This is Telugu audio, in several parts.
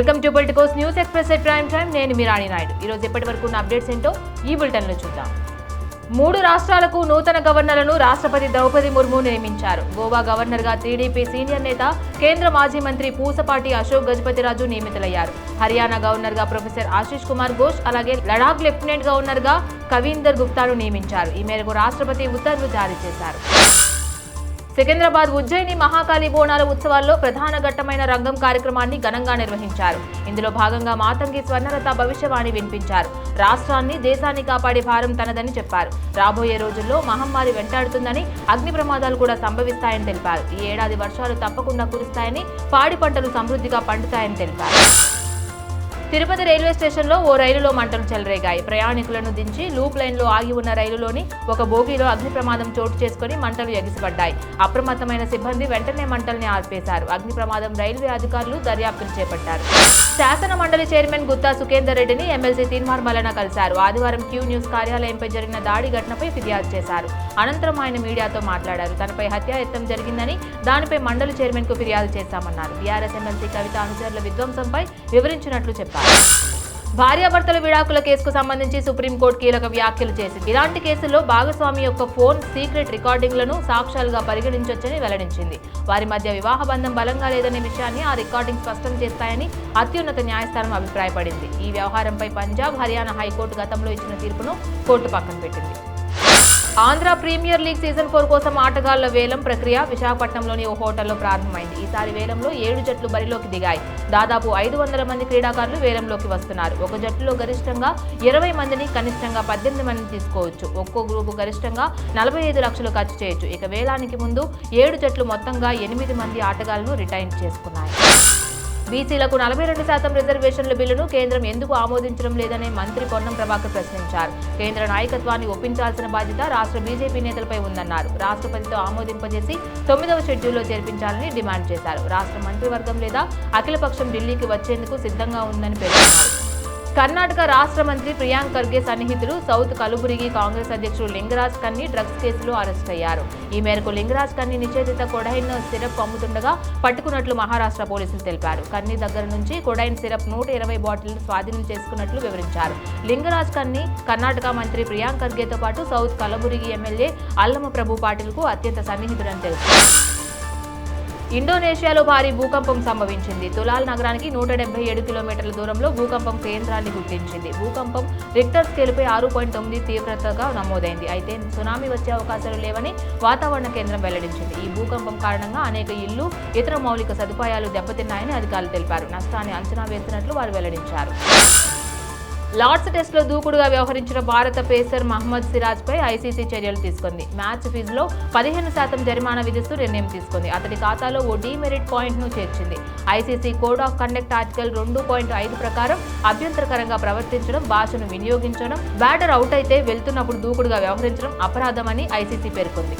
Welcome to Politicos news express at prime time నేను మిరాణి నాయుడు. ఈరోజు ఎప్పటి వరకు ఉన్న అప్డేట్స్ ఏంటో ఈ బులెటిన్లో చూద్దాం. మూడు రాష్ట్రాలకు నూతన గవర్నర్లను రాష్ట్రపతి ద్రౌపది ముర్ము నియమించారు. గోవా గవర్నర్గా టీడీపీ సీనియర్ నేత కేంద్ర మాజీ మంత్రి పూసపాటి అశోక్ గజపతిరాజు నియమితులయ్యారు. హర్యానా గవర్నర్గా ప్రొఫెసర్ ఆశీష్ కుమార్ ఘోష్ అలాగే లడాక్ లెఫ్టినెంట్ గవర్నర్గా కవీందర్ గుప్తాను నియమించారు. ఈ మేరకు రాష్ట్రపతి ఉత్తర్వులు జారీ చేశారు. సికింద్రాబాద్ ఉజ్జయిని మహాకాళి బోనాల ఉత్సవాల్లో ప్రధాన ఘట్టమైన రంగం కార్యక్రమాన్ని ఘనంగా నిర్వహించారు. ఇందులో భాగంగా మాతంగి స్వర్ణలత భవిష్యవాణి వినిపించారు. రాష్ట్రాన్ని దేశాన్ని కాపాడే భారం తనదని చెప్పారు. రాబోయే రోజుల్లో మహమ్మారి వెంటాడుతుందని అగ్ని ప్రమాదాలు కూడా సంభవిస్తాయని తెలిపారు. ఈ ఏడాది వర్షాలు తప్పకుండా కురుస్తాయని పాడి పంటలు సమృద్ధిగా పండుతాయని తెలిపారు. తిరుపతి రైల్వే స్టేషన్లో ఓ రైలులో మంటలు చెలరేగాయి. ప్రయాణికులను దించి లూప్ లైన్లో ఆగి ఉన్న రైలులోని ఒక బోగిలో అగ్ని ప్రమాదం చోటు చేసుకుని మంటలు ఎగిసిపడ్డాయి. అప్రమత్తమైన సిబ్బంది వెంటనే మంటల్ని ఆర్పేశారు. అగ్ని ప్రమాదం రైల్వే అధికారులు దర్యాప్తులు చేపట్టారు. శాసన మండలి చైర్మన్ గుత్తా సుఖేందర్ రెడ్డిని ఎమ్మెల్సీ తీన్మార్ మల్లన కలిశారు. ఆదివారం క్యూ న్యూస్ కార్యాలయంపై జరిగిన దాడి ఘటనపై ఫిర్యాదు చేశారు. అనంతరం ఆయన మీడియాతో మాట్లాడారు. తనపై హత్యాయత్నం జరిగిందని దానిపై మండలి చైర్మన్కు ఫిర్యాదు చేశామన్నారు. బీఆర్ఎస్ ఎమ్మెల్సీ కవిత అనుచరుల విధ్వంసంపై వివరించినట్లు చెప్పారు. భార్యాభర్తల విడాకుల కేసుకు సంబంధించి సుప్రీంకోర్టు కీలక వ్యాఖ్యలు చేసింది. ఇలాంటి కేసుల్లో భాగస్వామి యొక్క ఫోన్ సీక్రెట్ రికార్డింగ్లను సాక్ష్యాలుగా పరిగణించొచ్చని వెల్లడించింది. వారి మధ్య వివాహ బంధం బలంగా లేదనే విషయాన్ని ఆ రికార్డింగ్ స్పష్టం చేస్తాయని అత్యున్నత న్యాయస్థానం అభిప్రాయపడింది. ఈ వ్యవహారంపై పంజాబ్ హర్యానా హైకోర్టు గతంలో ఇచ్చిన తీర్పును కోర్టు పక్కన పెట్టింది. Andhra premier league season four కోసం ఆటగాళ్ళ వేలం ప్రక్రియ విశాఖపట్నంలోని ఓ హోటల్లో ప్రారంభమైంది. ఈసారి వేలంలో ఏడు జట్లు బరిలోకి దిగాయి. దాదాపు ఐదు వందల మంది క్రీడాకారులు వేలంలోకి వస్తున్నారు. ఒక జట్టులో గరిష్టంగా ఇరవై మందిని కనిష్టంగా పద్దెనిమిది మందిని తీసుకోవచ్చు. ఒక్కో గ్రూపు గరిష్టంగా నలభై ఐదు లక్షలు ఖర్చు చేయొచ్చు. ఇక వేలానికి ముందు ఏడు జట్లు మొత్తంగా ఎనిమిది మంది ఆటగాళ్ళను రిటైన్ చేసుకున్నాయి. బీసీలకు నలభై రెండు శాతం రిజర్వేషన్ల బిల్లును కేంద్రం ఎందుకు ఆమోదించడం లేదని మంత్రి పొన్నం ప్రభాకర్ ప్రశ్నించారు. కేంద్ర నాయకత్వాన్ని ఒప్పించాల్సిన బాధ్యత రాష్ట్ర బీజేపీ నేతలపై ఉందన్నారు. రాష్ట్రపతితో ఆమోదింపజేసి తొమ్మిదవ షెడ్యూల్లో చేర్పించాలని డిమాండ్ చేశారు. రాష్ట్ర మంత్రివర్గం లేదా అఖిలపక్షం ఢిల్లీకి వచ్చేందుకు సిద్ధంగా ఉందని పేర్కొన్నారు. కర్ణాటక రాష్ట్ర మంత్రి ప్రియాంక్ ఖర్గే సన్నిహితులు సౌత్ కలుబురిగి కాంగ్రెస్ అధ్యక్షుడు లింగరాజ్ కన్ని డ్రగ్స్ కేసులో అరెస్ట్ అయ్యారు. ఈ మేరకు లింగరాజ్ కన్ని నిషేధిత కొడైన్ సిరప్ అమ్ముతుండగా పట్టుకున్నట్లు మహారాష్ట్ర పోలీసులు తెలిపారు. కన్ని దగ్గర నుంచి కొడైన్ సిరప్ నూట ఇరవై బాటిల్ స్వాధీనం చేసుకున్నట్లు వివరించారు. లింగరాజ్ కన్ని కర్ణాటక మంత్రి ప్రియాంక్ ఖర్గేతో పాటు సౌత్ కలబురిగి ఎమ్మెల్యే అల్లమ ప్రభు పాటిల్కు అత్యంత సన్నిహితుడని తెలిపారు. ఇండోనేషియాలో భారీ భూకంపం సంభవించింది. తులాల్ నగరానికి నూట డెబ్బై ఏడు కిలోమీటర్ల దూరంలో భూకంపం కేంద్రాన్ని గుర్తించింది. భూకంపం రిక్టర్ స్కేల్పై ఆరు పాయింట్ తొమ్మిది తీవ్రతగా నమోదైంది. అయితే సునామీ వచ్చే అవకాశాలు లేవని వాతావరణ కేంద్రం వెల్లడించింది. ఈ భూకంపం కారణంగా అనేక ఇళ్ళు ఇతర మౌలిక సదుపాయాలు దెబ్బతిన్నాయని అధికారులు తెలిపారు. నష్టాన్ని అంచనా వేస్తున్నట్లు వారు వెల్లడించారు. లార్డ్స్ టెస్ట్లో దూకుడుగా వ్యవహరించిన భారత పేసర్ మహమ్మద్ సిరాజ్పై ఐసీసీ చర్యలు తీసుకుంది. మ్యాచ్ ఫీజులో పదిహేను శాతం జరిమానా విధిస్తూ నిర్ణయం తీసుకుంది. అతడి ఖాతాలో ఓ డీమెరిట్ పాయింట్ను చేర్చింది. ICC code of conduct article రెండు పాయింట్ ఐదు ప్రకారం అభ్యంతరకరంగా ప్రవర్తించడం భాషను వినియోగించడం బ్యాటర్ అవుట్ అయితే వెళ్తున్నప్పుడు దూకుడుగా వ్యవహరించడం అపరాధమని ఐసీసీ పేర్కొంది.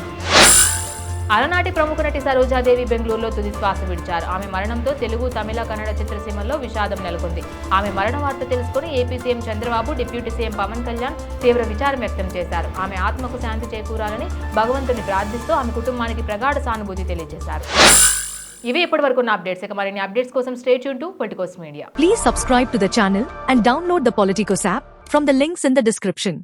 అలనాటి ప్రముఖ నటి సరోజాదేవి బెంగళూరులో తుది శ్వాస విడిచారు. ఆమె మరణంతో తెలుగు తమిళ కన్నడ చిత్రసీమల్లో విషాదం నెలకొంది. ఆమె మరణ వార్త తెలుసుకుని AP CM Chandrababu deputy CM Pawan Kalyan తీవ్ర విచారం వ్యక్తం చేశారు. ఆమె ఆత్మకు శాంతి చేకూరాలని భగవంతుని ప్రార్థిస్తూ ఆమె కుటుంబానికి ప్రగాఢ సానుభూతి తెలియజేశారు. ఇవి ఇప్పటివరకు ఉన్న అప్డేట్స్. ఇక మరిన్ని అప్డేట్స్ కోసం stay Yoon to Politicos media. Please subscribe to the channel and download the Politicos app from the links in the description